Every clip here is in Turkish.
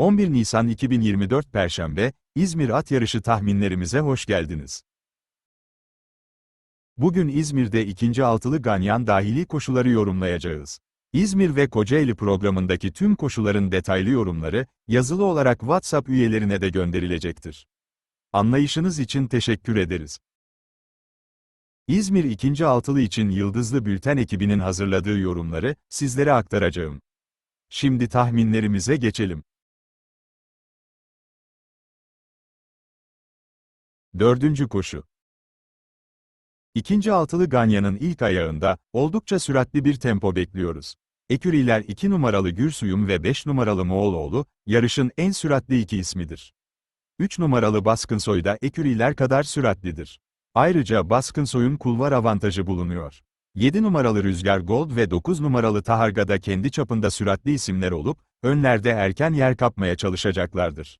11 Nisan 2024 Perşembe, İzmir At Yarışı tahminlerimize hoş geldiniz. Bugün İzmir'de ikinci altılı ganyan dahili koşuları yorumlayacağız. İzmir ve Kocaeli programındaki tüm koşuların detaylı yorumları, yazılı olarak WhatsApp üyelerine de gönderilecektir. Anlayışınız için teşekkür ederiz. İzmir ikinci altılı için Yıldızlı Bülten ekibinin hazırladığı yorumları, sizlere aktaracağım. Şimdi tahminlerimize geçelim. Dördüncü koşu. İkinci altılı Ganya'nın ilk ayağında, oldukça süratli bir tempo bekliyoruz. Eküriler 2 numaralı Gürsuyum ve 5 numaralı Moğoloğlu, yarışın en süratli iki ismidir. 3 numaralı Baskınsoy da Eküriler kadar süratlidir. Ayrıca Baskınsoy'un kulvar avantajı bulunuyor. 7 numaralı Rüzgar Gold ve 9 numaralı Taharga da kendi çapında süratli isimler olup, önlerde erken yer kapmaya çalışacaklardır.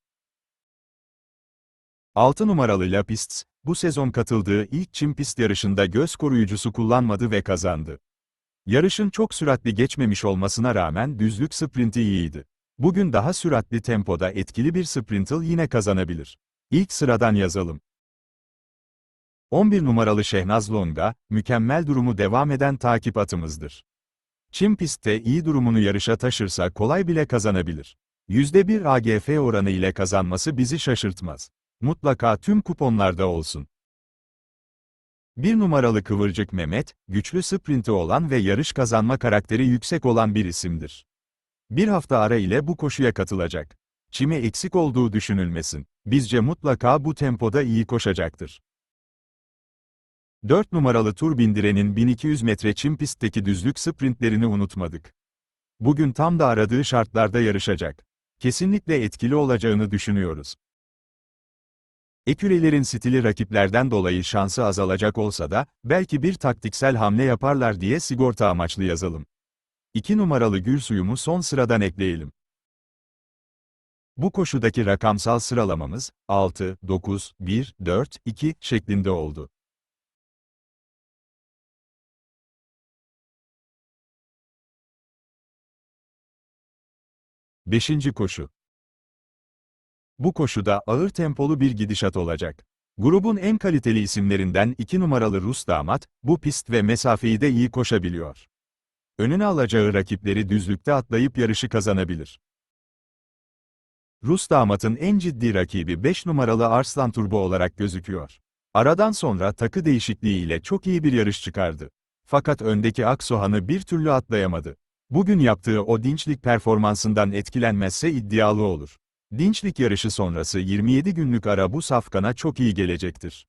6 numaralı Lapists, bu sezon katıldığı ilk çim pist yarışında göz koruyucusu kullanmadı ve kazandı. Yarışın çok süratli geçmemiş olmasına rağmen düzlük sprinti iyiydi. Bugün daha süratli tempoda etkili bir sprintle yine kazanabilir. İlk sıradan yazalım. 11 numaralı Şehnaz Longa, mükemmel durumu devam eden takip atımızdır. Çim pistte iyi durumunu yarışa taşırsa kolay bile kazanabilir. %1 AGF oranı ile kazanması bizi şaşırtmaz. Mutlaka tüm kuponlarda olsun. Bir numaralı Kıvırcık Mehmet, güçlü sprinti olan ve yarış kazanma karakteri yüksek olan bir isimdir. Bir hafta ara ile bu koşuya katılacak. Çime eksik olduğu düşünülmesin. Bizce mutlaka bu tempoda iyi koşacaktır. 4 numaralı tur bindirenin 1200 metre çim pistteki düzlük sprintlerini unutmadık. Bugün tam da aradığı şartlarda yarışacak. Kesinlikle etkili olacağını düşünüyoruz. Ekürelerin stili rakiplerden dolayı şansı azalacak olsa da, belki bir taktiksel hamle yaparlar diye sigorta amaçlı yazalım. 2 numaralı gül suyumu son sıradan ekleyelim. Bu koşudaki rakamsal sıralamamız, 6, 9, 1, 4, 2 şeklinde oldu. Beşinci koşu. Bu koşuda ağır tempolu bir gidişat olacak. Grubun en kaliteli isimlerinden 2 numaralı Rus damat, bu pist ve mesafeyi de iyi koşabiliyor. Önüne alacağı rakipleri düzlükte atlayıp yarışı kazanabilir. Rus damatın en ciddi rakibi 5 numaralı Arslan Turbo olarak gözüküyor. Aradan sonra takı değişikliğiyle çok iyi bir yarış çıkardı. Fakat öndeki Aksohan'ı bir türlü atlayamadı. Bugün yaptığı o dinçlik performansından etkilenmezse iddialı olur. Dinçlik yarışı sonrası 27 günlük ara bu safkana çok iyi gelecektir.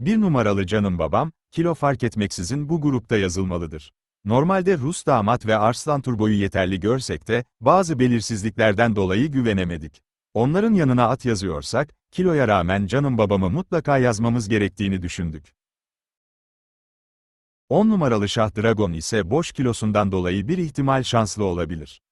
Bir numaralı canım babam, kilo fark etmeksizin bu grupta yazılmalıdır. Normalde Rus damat ve Arslan Turbo'yu yeterli görsek de, bazı belirsizliklerden dolayı güvenemedik. Onların yanına at yazıyorsak, kiloya rağmen canım babamı mutlaka yazmamız gerektiğini düşündük. 10 numaralı Şah Dragon ise boş kilosundan dolayı bir ihtimal şanslı olabilir.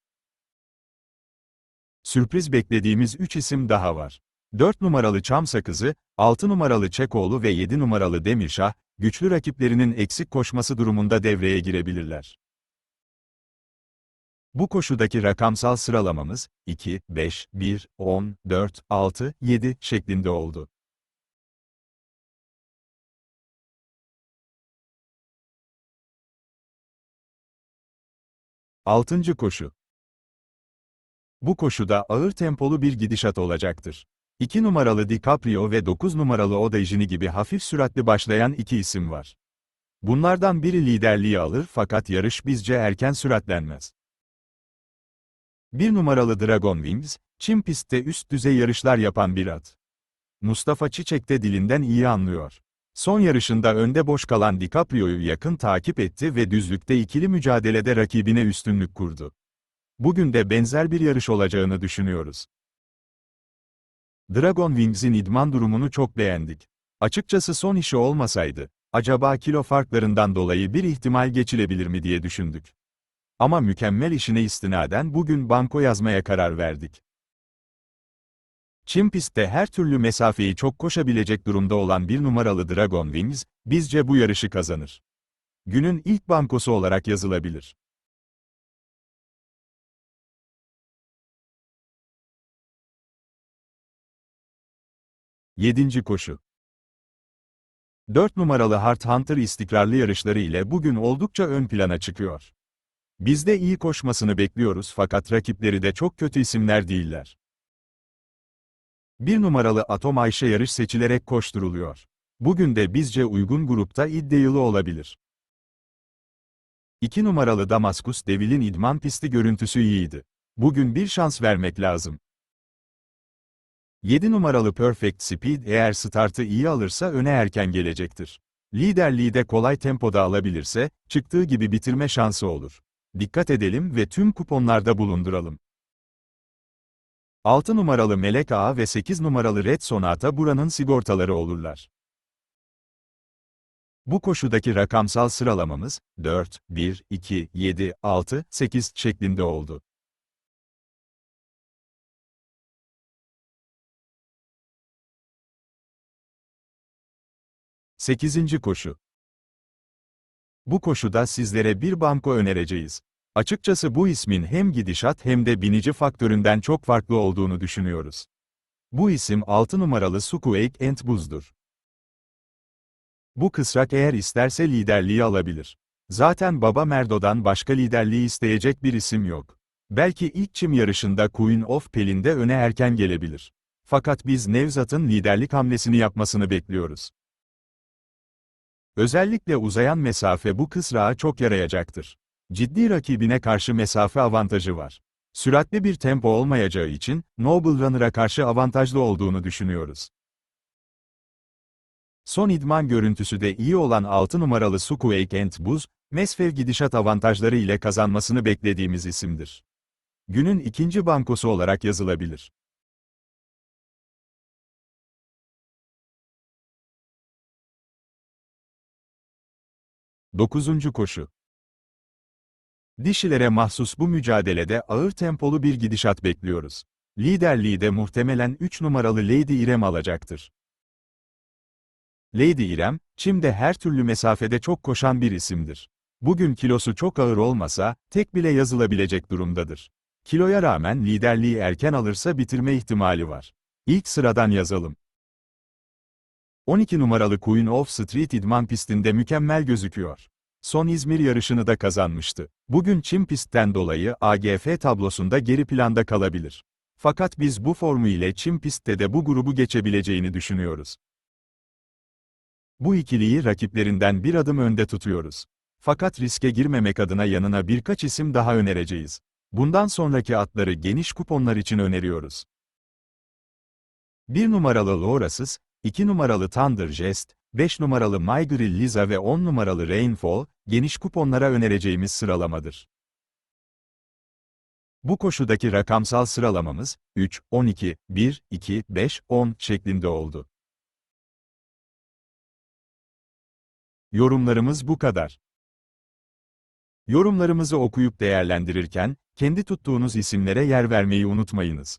Sürpriz beklediğimiz 3 isim daha var. 4 numaralı Çam Sakızı, 6 numaralı Çekoğlu ve 7 numaralı Demirşah, güçlü rakiplerinin eksik koşması durumunda devreye girebilirler. Bu koşudaki rakamsal sıralamamız, 2, 5, 1, 10, 4, 6, 7 şeklinde oldu. Altıncı koşu. Bu koşuda ağır tempolu bir gidişat olacaktır. 2 numaralı DiCaprio ve 9 numaralı Odaijini gibi hafif süratli başlayan iki isim var. Bunlardan biri liderliği alır fakat yarış bizce erken süratlenmez. 1 numaralı Dragon Wings, Çin pistte üst düzey yarışlar yapan bir at. Mustafa Çiçek de dilinden iyi anlıyor. Son yarışında önde boş kalan DiCaprio'yu yakın takip etti ve düzlükte ikili mücadelede rakibine üstünlük kurdu. Bugün de benzer bir yarış olacağını düşünüyoruz. Dragon Wings'in idman durumunu çok beğendik. Açıkçası son işi olmasaydı, acaba kilo farklarından dolayı bir ihtimal geçilebilir mi diye düşündük. Ama mükemmel işine istinaden bugün banko yazmaya karar verdik. Çim pistte her türlü mesafeyi çok koşabilecek durumda olan bir numaralı Dragon Wings, bizce bu yarışı kazanır. Günün ilk bankosu olarak yazılabilir. 7. koşu 4 numaralı Hart Hunter istikrarlı yarışları ile bugün oldukça ön plana çıkıyor. Biz de iyi koşmasını bekliyoruz fakat rakipleri de çok kötü isimler değiller. 1 numaralı Atom Ayşe yarış seçilerek koşturuluyor. Bugün de bizce uygun grupta iddialı olabilir. 2 numaralı Damaskus Devil'in idman pisti görüntüsü iyiydi. Bugün bir şans vermek lazım. 7 numaralı Perfect Speed eğer startı iyi alırsa öne erken gelecektir. Liderliği de kolay tempoda alabilirse, çıktığı gibi bitirme şansı olur. Dikkat edelim ve tüm kuponlarda bulunduralım. 6 numaralı Melek Ağa ve 8 numaralı Red Sonata buranın sigortaları olurlar. Bu koşudaki rakamsal sıralamamız 4, 1, 2, 7, 6, 8 şeklinde oldu. Sekizinci koşu. Bu koşuda sizlere bir banko önereceğiz. Açıkçası bu ismin hem gidişat hem de binici faktöründen çok farklı olduğunu düşünüyoruz. Bu isim 6 numaralı Sukuake and Buz'dur. Bu kısrak eğer isterse liderliği alabilir. Zaten Baba Merdo'dan başka liderliği isteyecek bir isim yok. Belki ilk çim yarışında Queen of Pelin'de öne erken gelebilir. Fakat biz Nevzat'ın liderlik hamlesini yapmasını bekliyoruz. Özellikle uzayan mesafe bu kısrağa çok yarayacaktır. Ciddi rakibine karşı mesafe avantajı var. Süratli bir tempo olmayacağı için, Noble Runner'a karşı avantajlı olduğunu düşünüyoruz. Son idman görüntüsü de iyi olan 6 numaralı Sukuake and Buz, Mesfev gidişat avantajları ile kazanmasını beklediğimiz isimdir. Günün ikinci bankosu olarak yazılabilir. Dokuzuncu koşu Dişilere mahsus bu mücadelede ağır tempolu bir gidişat bekliyoruz. Liderliği de muhtemelen 3 numaralı Lady İrem alacaktır. Lady İrem, Çim'de her türlü mesafede çok koşan bir isimdir. Bugün kilosu çok ağır olmasa, tek bile yazılabilecek durumdadır. Kiloya rağmen liderliği erken alırsa bitirme ihtimali var. İlk sıradan yazalım. 12 numaralı Queen of Street idman pistinde mükemmel gözüküyor. Son İzmir yarışını da kazanmıştı. Bugün çim pistten dolayı AGF tablosunda geri planda kalabilir. Fakat biz bu formu ile çim pistte de bu grubu geçebileceğini düşünüyoruz. Bu ikiliyi rakiplerinden bir adım önde tutuyoruz. Fakat riske girmemek adına yanına birkaç isim daha önereceğiz. Bundan sonraki atları geniş kuponlar için öneriyoruz. 1 numaralı Lorasız, 2 numaralı Thunder Jest, 5 numaralı My Grill Liza ve 10 numaralı Rainfall, geniş kuponlara önereceğimiz sıralamadır. Bu koşudaki rakamsal sıralamamız, 3, 12, 1, 2, 5, 10 şeklinde oldu. Yorumlarımız bu kadar. Yorumlarımızı okuyup değerlendirirken, kendi tuttuğunuz isimlere yer vermeyi unutmayınız.